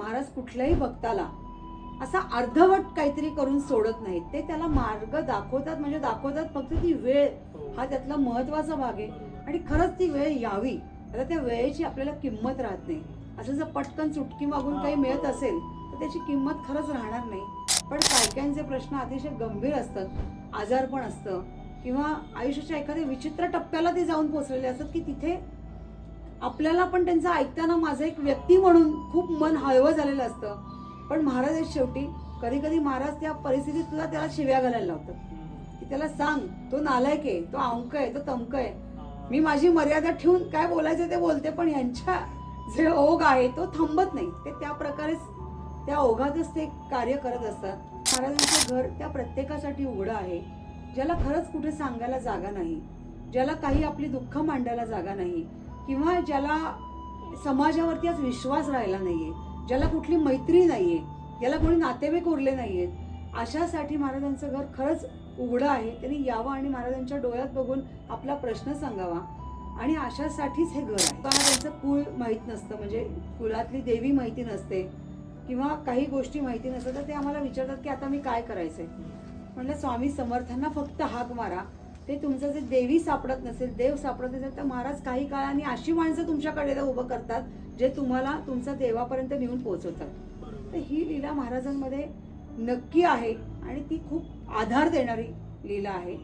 महाराज कुठल्याही भक्ताला असा अर्धवट काहीतरी करून सोडत नाहीत. ते त्याला मार्ग दाखवतात म्हणजे दाखवतात फक्त ती वेळ. हा. त्यातला महत्त्वाचा भाग आहे. आणि खरंच ती वेळ यावी. आता त्या वेळेची आपल्याला किंमत राहत नाही. असं जर पटकन चुटकी मागून काही मिळत असेल तर त्याची किंमत खरंच राहणार नाही. पण कायकांचे प्रश्न अतिशय गंभीर असतात आजारपण असतं. किंवा आयुष्याच्या एखाद्या विचित्र टप्प्याला ते जाऊन पोचलेले असतात की तिथे आपल्याला पण त्यांचं ऐकताना माझं एक व्यक्ती म्हणून खूप मन हळवं झालेलं असतं. पण महाराज शेवटी. कधी कधी महाराज त्या परिस्थितीत सुद्धा त्याला शिव्या घालायला लावतात. की त्याला सांग तो नालायक आहे तो अंक आहे तो तमक आहे. मी माझी मर्यादा ठेवून काय बोलायचं ते बोलते पण यांच्या जे ओघ आहे तो थांबत नाही. ते त्या प्रकारेच त्या ओघातच ते कार्य करत असतात. महाराजांचं घर त्या प्रत्येकासाठी उघडं आहे. ज्याला खरंच कुठे सांगायला जागा नाही. ज्याला काही आपली दुःख मांडायला जागा नाही. किंवा ज्याला समाजावरती आज विश्वास राहिला नाहीये ज्याला कुठली मैत्री नाहीये ज्याला कोणी नातेवाईक उरले नाहीयेत अशासाठी महाराजांचं घर खरंच उघडं आहे. त्यांनी यावं आणि महाराजांच्या डोळ्यात बघून आपला प्रश्न सांगावा. आणि अशासाठीच हे घर आहे. त्यांचं कुळ माहीत नसतं म्हणजे कुळातली देवी माहिती नसते किंवा काही गोष्टी माहिती नसतात तर ते आम्हाला विचारतात की आता मी काय करायचंय? म्हणलं स्वामी समर्थांना फक्त हाक मारा ते तुमचं जे देवी सापडत नसेल देव सापडत नसेल तर महाराज काही काळाने अशी माणसं तुमच्याकडे उभं करतात जे तुम्हाला तुमचा देवापर्यंत नेऊन पोहोचवतात. तर ही लीला महाराजांमध्ये नक्की आहे आणि ती खूप आधार देणारी लीला आहे.